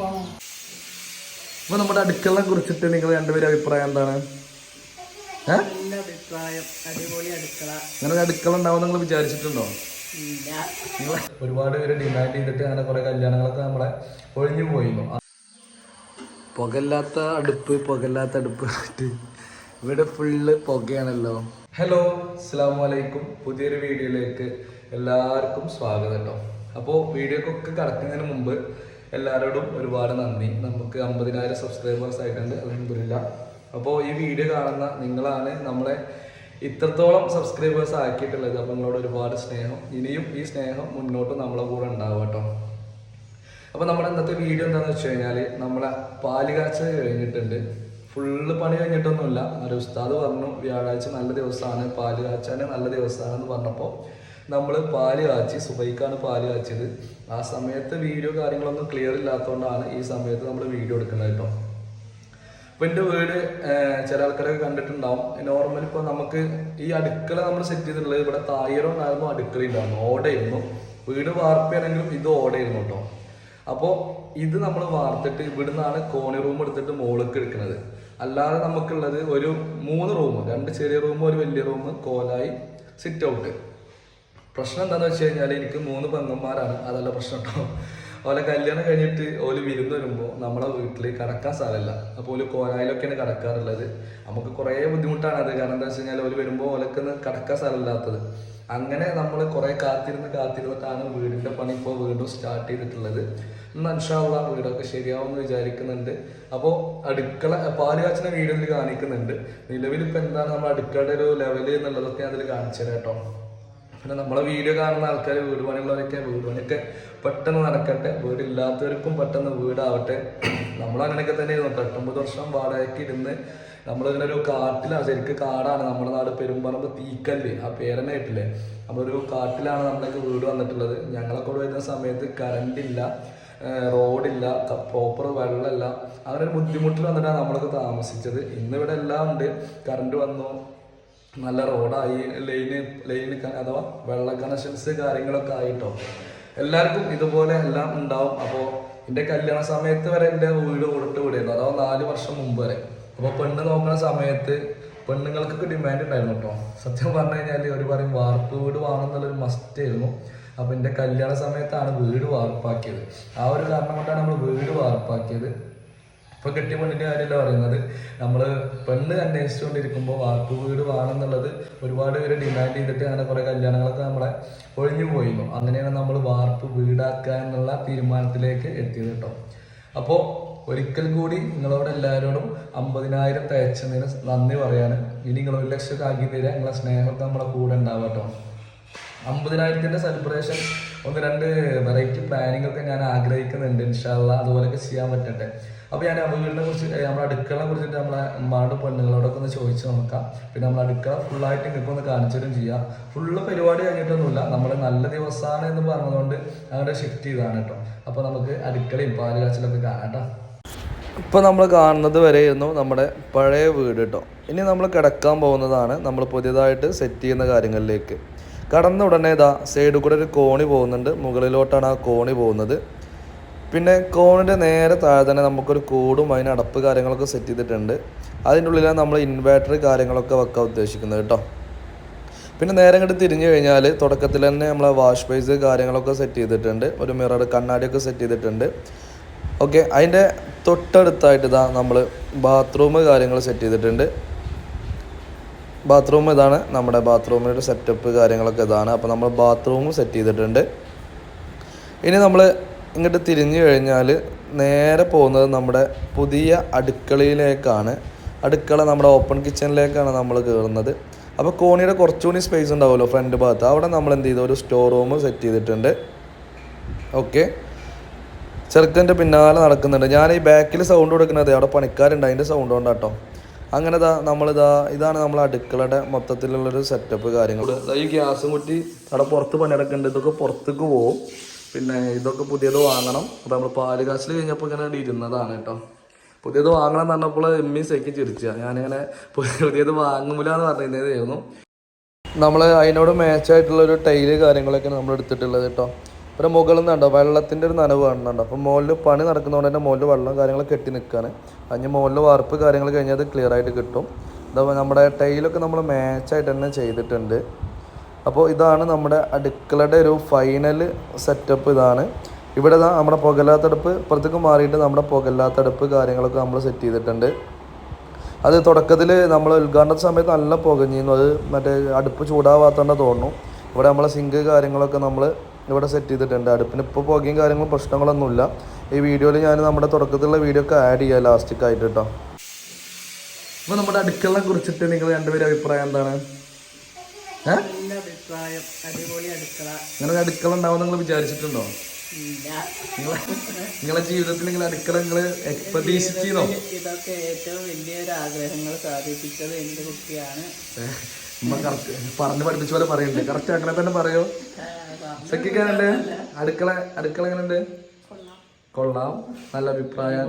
അപ്പൊ നമ്മുടെ അടുക്കളനെ കുറിച്ചിട്ട് നിങ്ങൾ രണ്ടുപേരും അഭിപ്രായം എന്താണ്? അടുക്കള. അങ്ങനെ അടുക്കള ഉണ്ടാവും നിങ്ങൾ വിചാരിച്ചിട്ടുണ്ടോ? ഒരുപാട് പേര് ഡിമാൻഡ് ചെയ്തിട്ട് അങ്ങനെ കുറെ കല്യാണങ്ങളൊക്കെ നമ്മളെ ഒഴിഞ്ഞു പോയിരുന്നു. പുകല്ലാത്ത അടുപ്പ് പുകല്ലാത്ത അടുപ്പ് ഇവിടെ ഫുള്ള് പുകയാണല്ലോ. ഹലോ അസ്സാം വലൈക്കും പുതിയൊരു വീഡിയോയിലേക്ക് എല്ലാവർക്കും സ്വാഗതം കേട്ടോ അപ്പോൾ വീഡിയോക്കൊക്കെ കടക്കുന്നതിന് മുമ്പ് എല്ലാവരോടും ഒരുപാട് നന്ദി. നമുക്ക് അമ്പതിനായിരം സബ്സ്ക്രൈബേഴ്സ് ആയിട്ടുണ്ട്. അലഹമില്ല അപ്പോൾ ഈ വീഡിയോ കാണുന്ന നിങ്ങളാണ് നമ്മളെ ഇത്രത്തോളം സബ്സ്ക്രൈബേഴ്സ് ആക്കിയിട്ടുള്ളത്. അപ്പോൾ നിങ്ങളോട് ഒരുപാട് സ്നേഹം. ഇനിയും ഈ സ്നേഹം മുന്നോട്ട് നമ്മളെ കൂടെ ഉണ്ടാവും കേട്ടോ. അപ്പോൾ നമ്മുടെ ഇന്നത്തെ വീഡിയോ എന്താണെന്ന് വെച്ച് കഴിഞ്ഞാൽ നമ്മളെ പാൽ കാച്ചൽ കഴിഞ്ഞിട്ടുണ്ട്. ഫുള്ള് പണി കഴിഞ്ഞിട്ടൊന്നുമില്ല. ഒരു ഉസ്താദ് പറഞ്ഞു വ്യാഴാഴ്ച നല്ല ദിവസമാണ്. പാൽ കാച്ചാൻ നല്ല ദിവസമാണെന്ന് പറഞ്ഞപ്പോൾ നമ്മൾ പാൽ കാച്ചി സുബൈക്കാണ് പാൽ കാച്ചത് ആ സമയത്ത് വീഡിയോ കാര്യങ്ങളൊന്നും ക്ലിയർ ഇല്ലാത്തതുകൊണ്ടാണ് ഈ സമയത്ത് നമ്മൾ വീഡിയോ എടുക്കുന്നത് കേട്ടോ ഇപ്പൊ എന്റെ വീട് ചില ആൾക്കാരൊക്കെ കണ്ടിട്ടുണ്ടാവും. നോർമൽ ഇപ്പൊ നമുക്ക് ഈ അടുക്കള നമ്മൾ സെറ്റ് ചെയ്തിട്ടുള്ളത് ഇവിടെ തായരോ ഉണ്ടായിരുന്നു അടുക്കള ഉണ്ടായിരുന്നു ഓടയായിരുന്നു വീട് വാർപ്പയാണെങ്കിലും ഇത് ഓടയായിരുന്നു കേട്ടോ അപ്പോൾ ഇത് നമ്മൾ വാർത്തിട്ട് ഇവിടുന്നാണ് കോണി റൂം എടുത്തിട്ട് മുകളിലേക്ക് എടുക്കുന്നത്. അല്ലാതെ നമുക്കുള്ളത് ഒരു മൂന്ന് റൂം രണ്ട് ചെറിയ റൂം ഒരു വലിയ റൂം കോലായി സിറ്റ് ഔട്ട് പ്രശ്നം എന്താണെന്ന് വെച്ച് കഴിഞ്ഞാൽ എനിക്ക് മൂന്ന് പെങ്ങന്മാരാണ്. അതല്ല പ്രശ്നം കേട്ടോ ഓലെ കല്യാണം കഴിഞ്ഞിട്ട് ഓൽ വിരുന്ന് വരുമ്പോൾ നമ്മളെ വീട്ടിൽ കടക്കാൻ സ്ഥലമില്ല അപ്പോൾ ഓൽ കോലായിലൊക്കെയാണ് കടക്കാറുള്ളത്. നമുക്ക് കുറേ ബുദ്ധിമുട്ടാണ് അത്. കാരണം എന്താ വെച്ച് കഴിഞ്ഞാൽ ഓൽ വരുമ്പോൾ ഓലക്കൊന്ന് കടക്കാൻ സ്ഥലമില്ലാത്തത്. അങ്ങനെ നമ്മൾ കുറേ കാത്തിരുന്ന് കാത്തിരുന്നിട്ടാണ് വീടിന്റെ പണി ഇപ്പോൾ വീണ്ടും സ്റ്റാർട്ട് ചെയ്തിട്ടുള്ളത്. അൻഷാള്ള വീടൊക്കെ ശരിയാവുമെന്ന് വിചാരിക്കുന്നുണ്ട്. അപ്പോൾ അടുക്കള പാൽ കാച്ചിന വീഡിയോയിൽ കാണിക്കുന്നുണ്ട്. നിലവിൽ ഇപ്പോൾ എന്താണ് നമ്മൾ അടുക്കളയുടെ ഒരു ലെവൽ എന്നുള്ളതൊക്കെ അതിൽ കാണിച്ചു തരാം കേട്ടോ പിന്നെ നമ്മളെ വീഡിയോ കാണുന്ന ആൾക്കാർ വീട് പണിയുള്ളവരൊക്കെ വീട് പണിയൊക്കെ പെട്ടെന്ന് നടക്കട്ടെ. വീടില്ലാത്തവർക്കും പെട്ടെന്ന് വീടാവട്ടെ. നമ്മൾ അങ്ങനെയൊക്കെ തന്നെ ഇരുന്നു എട്ടൊമ്പത് വർഷം വാടകയ്ക്ക് ഇരുന്ന് നമ്മളിങ്ങനെ ഒരു കാട്ടിലാണ്. ശരിക്കും കാടാണ്. നമ്മുടെ നാട് പെരുമ്പറമ്പ് തീക്കല്ല്. ആ പേരനെ ആയിട്ടില്ലേ നമ്മളൊരു കാട്ടിലാണ് നമ്മളൊക്കെ വീട് വന്നിട്ടുള്ളത്. ഞങ്ങളൊക്കെ വരുന്ന സമയത്ത് കറണ്ടില്ല റോഡില്ല പ്രോപ്പർ വെള്ളമില്ല. അങ്ങനെ ഒരു ബുദ്ധിമുട്ടിൽ വന്നിട്ടാണ് നമ്മളൊക്കെ താമസിച്ചത്. ഇന്നിവിടെ എല്ലാം ഉണ്ട്. കറണ്ട് വന്നു. നല്ല റോഡായി ലൈന് ലൈന് അഥവാ വെള്ള കണക്ഷൻസ് കാര്യങ്ങളൊക്കെ ആയിട്ടോ. എല്ലാവർക്കും ഇതുപോലെ എല്ലാം ഉണ്ടാവും. അപ്പോൾ എന്റെ കല്യാണ സമയത്ത് വരെ എന്റെ വീട് കൊടുത്ത് വിടുന്നു അഥവാ നാല് വർഷം മുമ്പ് വരെ. അപ്പോൾ പെണ്ണ് നോക്കുന്ന സമയത്ത് പെണ്ണുങ്ങൾക്കൊക്കെ ഡിമാൻഡ് ഉണ്ടായിരുന്നു കേട്ടോ. സത്യം പറഞ്ഞു കഴിഞ്ഞാൽ ഒരു പറയും വാർപ്പ് വീട് വാങ്ങുന്നുള്ളൊരു മസ്റ്റ് ആയിരുന്നു. അപ്പോൾ എന്റെ കല്യാണ സമയത്താണ് വീട് വാർപ്പാക്കിയത്. ആ ഒരു കാരണം കൊണ്ടാണ് നമ്മൾ വീട് വാർപ്പാക്കിയത്. ഇപ്പൊ കെട്ടിയ പെണ്ണിന്റെ കാര്യമല്ല പറയുന്നത്. നമ്മൾ പെണ്ണ് അന്വേഷിച്ചുകൊണ്ടിരിക്കുമ്പോൾ വാർപ്പ് വീട് വേണമെന്നുള്ളത് ഒരുപാട് പേര് ഡിമാൻഡ് ചെയ്തിട്ട് അങ്ങനെ കുറെ കല്യാണങ്ങളൊക്കെ നമ്മളെ ഒഴിഞ്ഞു പോയിരുന്നു. അങ്ങനെയാണ് നമ്മൾ വാർപ്പ് വീടാക്കുക എന്നുള്ള തീരുമാനത്തിലേക്ക് എത്തിയത് കേട്ടോ. അപ്പോൾ ഒരിക്കൽ കൂടി നിങ്ങളോട് എല്ലാവരോടും അമ്പതിനായിരം തയ്ച്ചതിന് നന്ദി പറയാണ്. ഇനി നിങ്ങൾ ഒരു ലക്ഷം ആക്കി തരിക നിങ്ങളെ സ്നേഹമൊക്കെ നമ്മളെ കൂടെ ഉണ്ടാവും അമ്പതിനായിരത്തിന്റെ സെലിബ്രേഷൻ ഒന്ന് രണ്ട് വെറൈറ്റി പ്ലാനിങ്ങൊക്കെ ഞാൻ ആഗ്രഹിക്കുന്നുണ്ട് ഇൻഷാല്ല അതുപോലെയൊക്കെ ചെയ്യാൻ പറ്റട്ടെ. അപ്പൊ ഞാൻ വീടിനെ കുറിച്ച് നമ്മുടെ അടുക്കളെ കുറിച്ചിട്ട് നമ്മളെ ഉമ്മാട് പെണ്ണുങ്ങളോടൊക്കെ ഒന്ന് ചോദിച്ചു നോക്കാം. പിന്നെ നമ്മൾ അടുക്കള ഫുള്ളായിട്ട് നിങ്ങൾക്ക് ഒന്ന് കാണിച്ചിട്ടും ചെയ്യാം. ഫുള്ള് പരിപാടി കഴിഞ്ഞിട്ടൊന്നുമില്ല. നമ്മൾ നല്ല ദിവസമാണ് എന്ന് പറഞ്ഞതുകൊണ്ട് അങ്ങോട്ട് ഷിഫ്റ്റ് ചെയ്താണ് കേട്ടോ അപ്പൊ നമുക്ക് അടുക്കളയും പാൽ കാച്ചിലൊക്കെ കാണാം ഇപ്പോൾ നമ്മൾ കാണുന്നത് വരെയായിരുന്നു നമ്മുടെ പഴയ വീട് കേട്ടോ ഇനി നമ്മൾ കിടക്കാൻ പോകുന്നതാണ് നമ്മൾ പുതിയതായിട്ട് സെറ്റ് ചെയ്യുന്ന കാര്യങ്ങളിലേക്ക്. കടന്ന ഉടനെ ഇതാ സൈഡിൽ കൂടെ ഒരു കോണി പോകുന്നുണ്ട്. മുകളിലോട്ടാണ് ആ കോണി പോകുന്നത്. പിന്നെ കോണിന്റെ നേരെ താഴെ തന്നെ നമുക്കൊരു കൂടും അതിന് അടപ്പ് കാര്യങ്ങളൊക്കെ സെറ്റ് ചെയ്തിട്ടുണ്ട്. അതിന്റെ ഉള്ളിലാണ് നമ്മൾ ഇൻവേർട്ടർ കാര്യങ്ങളൊക്കെ വെക്കാൻ ഉദ്ദേശിക്കുന്നത് കേട്ടോ. പിന്നെ നേരെ ഇങ്ങോട്ട് തിരിഞ്ഞു കഴിഞ്ഞാൽ തുടക്കത്തിൽ തന്നെ നമ്മൾ വാഷ് ബേസ് കാര്യങ്ങളൊക്കെ സെറ്റ് ചെയ്തിട്ടുണ്ട്. ഒരു മിറർ കണ്ണാടിയൊക്കെ സെറ്റ് ചെയ്തിട്ടുണ്ട്. ഓക്കെ അതിന്റെ തൊട്ടടുത്തായിട്ട് ഇതാ നമ്മൾ ബാത്റൂം കാര്യങ്ങൾ സെറ്റ് ചെയ്തിട്ടുണ്ട്. ബാത്റൂം ഇതാണ്. നമ്മുടെ ബാത്റൂമിന്റെ സെറ്റപ്പ് കാര്യങ്ങളൊക്കെ ഇതാണ്. അപ്പോൾ നമ്മൾ ബാത്റൂമും സെറ്റ് ചെയ്തിട്ടുണ്ട്. ഇനി നമ്മൾ ഇങ്ങോട്ട് തിരിഞ്ഞു കഴിഞ്ഞാൽ നേരെ പോകുന്നത് നമ്മുടെ പുതിയ അടുക്കളയിലേക്കാണ്. അടുക്കള നമ്മുടെ ഓപ്പൺ കിച്ചണിലേക്കാണ് നമ്മൾ കയറുന്നത് അപ്പോൾ കോണിയുടെ കുറച്ചുകൂടി സ്പേസ് ഉണ്ടാവുമല്ലോ ഫ്രണ്ട് ഭാഗത്ത്. അവിടെ നമ്മൾ എന്ത് ചെയ്തു? ഒരു സ്റ്റോർ റൂം സെറ്റ് ചെയ്തിട്ടുണ്ട്. ഓക്കെ ചെറുക്കന്റെ പിന്നാലെ നടക്കുന്നുണ്ട്. ഞാൻ ഈ ബാക്കിൽ സൗണ്ട് കൊടുക്കുന്നത് അവിടെ പണിക്കാരുണ്ട്. അതിന്റെ സൗണ്ട് കൊണ്ടാട്ടോ. അങ്ങനെ ഇതാ നമ്മളിതാ ഇതാണ് നമ്മൾ അടുക്കളയുടെ മൊത്തത്തിലുള്ളൊരു സെറ്റപ്പ് കാര്യങ്ങൾ. ഈ ഗ്യാസും കുറ്റി അവിടെ പുറത്ത് പണിയെടുക്കുന്നുണ്ട് ഇതൊക്കെ പുറത്തേക്ക് പോകും പിന്നെ ഇതൊക്കെ പുതിയത് വാങ്ങണം. അപ്പോൾ നമ്മൾ പാൽ കാച്ചിൽ കഴിഞ്ഞപ്പോൾ ഇങ്ങനെ ഇരുന്നതാണ് കേട്ടോ. പുതിയത് വാങ്ങണം എന്ന് പറഞ്ഞപ്പോൾ എമ്മി സേക്ക് ചിരിച്ച. ഞാനിങ്ങനെ പുതിയത് വാങ്ങൂല എന്ന് പറഞ്ഞിരുന്നതായിരുന്നു നമ്മൾ അതിനോട് മാച്ചായിട്ടുള്ളൊരു ടൈൽ കാര്യങ്ങളൊക്കെ നമ്മൾ എടുത്തിട്ടുള്ളത് കേട്ടോ. ഇവിടെ മുകളിൽ നിന്നുണ്ടോ വെള്ളത്തിന്റെ ഒരു നനവ് കാണുന്നുണ്ടോ അപ്പോൾ മുകളിൽ പണി നടക്കുന്നതുകൊണ്ട് തന്നെ മുകളിൽ വെള്ളം കാര്യങ്ങൾ കെട്ടി നിൽക്കുകയാണ്. അതിന് മുകളിൽ വാർപ്പ് കാര്യങ്ങൾ കഴിഞ്ഞാൽ അത് ക്ലിയർ ആയിട്ട് കിട്ടും. ഇതാ നമ്മുടെ ടൈലൊക്കെ നമ്മൾ മാച്ചായിട്ട് തന്നെ ചെയ്തിട്ടുണ്ട്. അപ്പോൾ ഇതാണ് നമ്മുടെ അടുക്കളയുടെ ഒരു ഫൈനൽ സെറ്റപ്പ് ഇതാണ്. ഇവിടെ നമ്മുടെ പുകലാത്തടുപ്പ് ഇപ്പുറത്തേക്ക് മാറിയിട്ട് നമ്മുടെ പുകലാത്തടുപ്പ് കാര്യങ്ങളൊക്കെ നമ്മൾ സെറ്റ് ചെയ്തിട്ടുണ്ട്. അത് തുടക്കത്തിൽ നമ്മൾ ഉദ്ഘാടന സമയത്ത് നല്ല പുകഞ്ഞിരുന്നു. അത് മറ്റേ അടുപ്പ് ചൂടാവാത്തോണ്ട് തോന്നുന്നു. ഇവിടെ നമ്മളെ സിങ്ക് കാര്യങ്ങളൊക്കെ നമ്മൾ ഇവിടെ സെറ്റ് ചെയ്തിട്ടുണ്ട്. അടുപ്പിന് ഇപ്പോൾ പുകയും കാര്യങ്ങളും പ്രശ്നങ്ങളൊന്നുമില്ല. ഈ വീഡിയോയിൽ ഞാൻ നമ്മുടെ തുടക്കത്തിലുള്ള വീഡിയോ ഒക്കെ ആഡ് ചെയ്യാം ലാസ്റ്റിക് ആയിട്ട് കേട്ടോ അപ്പോൾ നമ്മുടെ അടുക്കളെ കുറിച്ചിട്ട് നിങ്ങൾ രണ്ടുപേരും അഭിപ്രായം എന്താണ്? നിങ്ങളുടെ അടുക്കള. ഉണ്ടാവും നിങ്ങൾ വിചാരിച്ചിട്ടുണ്ടോ? നിങ്ങളെ ജീവിതത്തിൽ നിങ്ങൾ അടുക്കള നിങ്ങൾ പ്രതീക്ഷിച്ചിരുന്നോ? ഇതൊക്കെ ഏറ്റവും വലിയൊരു ആഗ്രഹങ്ങൾ സാധിപ്പിച്ചത് എന്റെ കുട്ടിയാണ്. പറഞ്ഞ് പഠിപ്പിച്ച പോലെ പറയുന്നുണ്ട്. കറക്റ്റ് അങ്ങനെ തന്നെ പറയോ? സെക്കിക്കാനുണ്ട് അടുക്കള അടുക്കള എങ്ങനെയുണ്ട് കൊള്ളാം. നല്ല അഭിപ്രായം.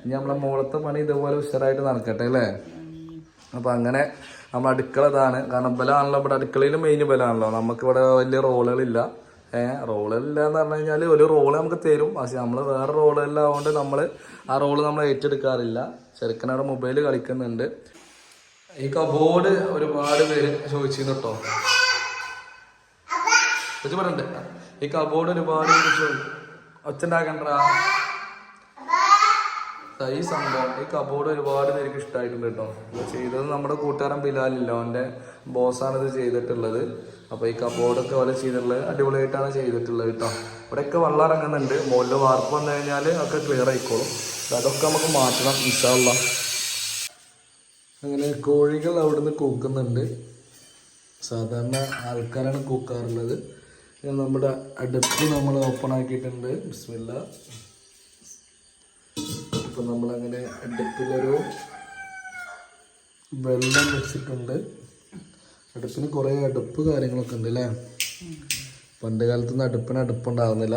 ഇനി നമ്മളെ മോളത്തെ പണി ഇതുപോലെ ഉഷാറായിട്ട് നടക്കട്ടെ അല്ലേ? അപ്പൊ അങ്ങനെ നമ്മൾ അടുക്കള ഇതാണ്. കാരണം ബലമാണല്ലോ ഇവിടെ അടുക്കളയിൽ മെയിൻ ബലമാണല്ലോ നമുക്ക് ഇവിടെ വലിയ റോളുകളില്ല. ഏഹ് റോളുകളില്ല എന്ന് പറഞ്ഞു കഴിഞ്ഞാൽ ഒരു റോൾ നമുക്ക് തരും. പക്ഷെ നമ്മൾ വേറെ റോളെല്ലാം നമ്മൾ നമ്മൾ ആ റോൾ നമ്മൾ ഏറ്റെടുക്കാറില്ല. ചെറുക്കനവിടെ മൊബൈൽ കളിക്കുന്നുണ്ട്. ഈ കബോർഡ് ഒരുപാട് പേര് ചോദിച്ചിരുന്നു കേട്ടോ ഇത് പറയണ്ട്. ഈ കബോർഡ് ഒരുപാട് ഒച്ചുണ്ടാക്കണ്ട ഈ സംഭവം. ഈ കബോർഡ് ഒരുപാട് പേർക്ക് ഇഷ്ടമായിട്ടുണ്ട് കേട്ടോ. ചെയ്തത് നമ്മുടെ കൂട്ടുകാരൻ ബിലാലില്ല അവന്റെ ബോസാണ് ഇത് ചെയ്തിട്ടുള്ളത്. അപ്പോൾ ഈ കബോർഡൊക്കെ ഓല ചെയ്തിട്ടുള്ളത് അടിപൊളിയായിട്ടാണ് ചെയ്തിട്ടുള്ളത് കേട്ടോ. ഇവിടെയൊക്കെ വെള്ളം ഇറങ്ങുന്നുണ്ട്. മുകളിൽ വാർപ്പ് വന്നു കഴിഞ്ഞാൽ ഒക്കെ ക്ലിയർ ആയിക്കോളും. അതൊക്കെ നമുക്ക് മാറ്റണം ഇഷ്ടമുള്ള അങ്ങനെ കോഴികൾ അവിടുന്ന് കൂക്കുന്നുണ്ട്. സാധാരണ ആൾക്കാരാണ് കൂക്കാറുള്ളത്. നമ്മുടെ അടുപ്പ് നമ്മൾ ഓപ്പൺ ആക്കിയിട്ടുണ്ട്. ബിസ്മില്ല. ഇപ്പം നമ്മളങ്ങനെ അടുപ്പിലൊരു വെള്ളം വെച്ചിട്ടുണ്ട്. അടുപ്പിന് കുറേ അടുപ്പ് കാര്യങ്ങളൊക്കെ ഉണ്ട് അല്ലേ പണ്ട് കാലത്തൊന്നും അടുപ്പിന് അടുപ്പുണ്ടാകുന്നില്ല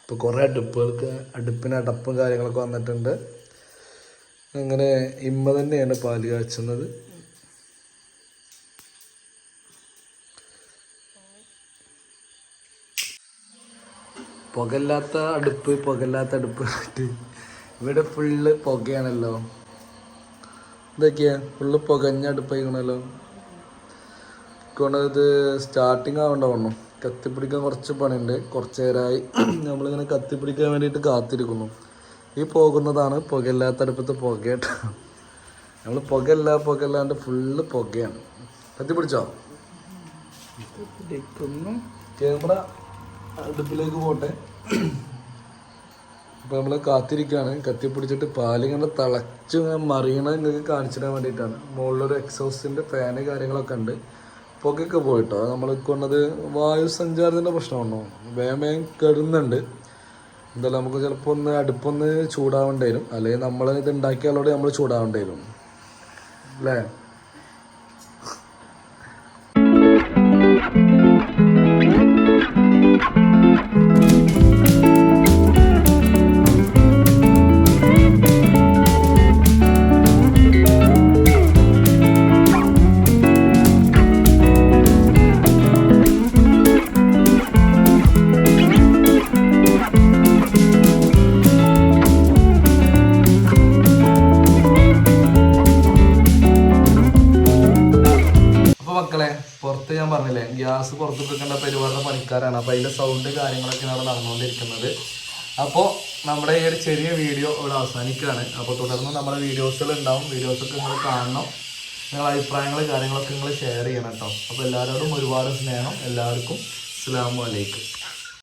ഇപ്പോൾ കുറേ അടുപ്പുകൾക്ക് അടുപ്പിന് അടപ്പും കാര്യങ്ങളൊക്കെ വന്നിട്ടുണ്ട്. അങ്ങനെ ഇമ്മ തന്നെയാണ് പാൽ കാച്ചുന്നത്. പുകയില്ലാത്ത അടുപ്പ് പുകയില്ലാത്ത അടുപ്പ് ഇവിടെ ഫുള്ള് പുകയാണല്ലോ. ഇതൊക്കെയാ ഫുള്ള് പുകഞ്ഞ അടുപ്പായിക്കണല്ലോ ഇത് സ്റ്റാർട്ടിങ് ആവേണ്ട വന്നു കത്തിപ്പിടിക്കാൻ കുറച്ച് പണിയുണ്ട്. കുറച്ച് നേരമായി നമ്മളിങ്ങനെ കത്തിപ്പിടിക്കാൻ വേണ്ടിയിട്ട് കാത്തിരിക്കുന്നു. ഈ പോകുന്നതാണ് പുകയില്ലാത്ത അടുപ്പത്തെ പുകയായിട്ട് നമ്മൾ പുകയല്ല പുകയല്ലാണ്ട് ഫുള്ള് പുകയാണ്. കത്തിപ്പിടിച്ചോ? ക്യാമറ അടുപ്പിലേക്ക് പോട്ടെ. ഇപ്പൊ നമ്മൾ കാത്തിരിക്കാണ്. കത്തിപ്പിടിച്ചിട്ട് പാലിങ്ങനെ തിളച്ച് മറിയണ നിങ്ങൾക്ക് കാണിച്ചിടാൻ വേണ്ടിയിട്ടാണ്. മുകളിലൊരു എക്സോസിന്റെ ഫാന് കാര്യങ്ങളൊക്കെ ഉണ്ട്. പുകയൊക്കെ പോയിട്ടോ? നമ്മൾ കൊണ്ടത് വായു സഞ്ചാരത്തിന്റെ പ്രശ്നമാണോ? വേഗം വേഗം കെടുന്നുണ്ട്. എന്തായാലും നമുക്ക് ചിലപ്പോൾ ഒന്ന് അടുപ്പൊന്ന് ചൂടാവേണ്ടി വരും. അല്ലെങ്കിൽ നമ്മൾ ഇത് ഉണ്ടാക്കിയാലോടെ നമ്മൾ ചൂടാവേണ്ടി വരും. അല്ലേ? പരിപാടിയുടെ പണിക്കാരാണ്. അപ്പൊ അതിന്റെ സൗണ്ട് കാര്യങ്ങളൊക്കെ അവിടെ നടന്നുകൊണ്ടിരിക്കുന്നത് അപ്പോൾ നമ്മുടെ ഈ ഒരു ചെറിയ വീഡിയോ ഇവിടെ അവസാനിക്കുകയാണ്. അപ്പോൾ തുടർന്ന് നമ്മുടെ വീഡിയോസുകൾ ഉണ്ടാവും. വീഡിയോസൊക്കെ നിങ്ങൾ കാണണം. നിങ്ങളുടെ അഭിപ്രായങ്ങൾ കാര്യങ്ങളൊക്കെ നിങ്ങൾ ഷെയർ ചെയ്യണം കേട്ടോ അപ്പോൾ എല്ലാവരോടും ഒരുപാട് സ്നേഹം. എല്ലാവർക്കും അസ്സാം വലൈക്കും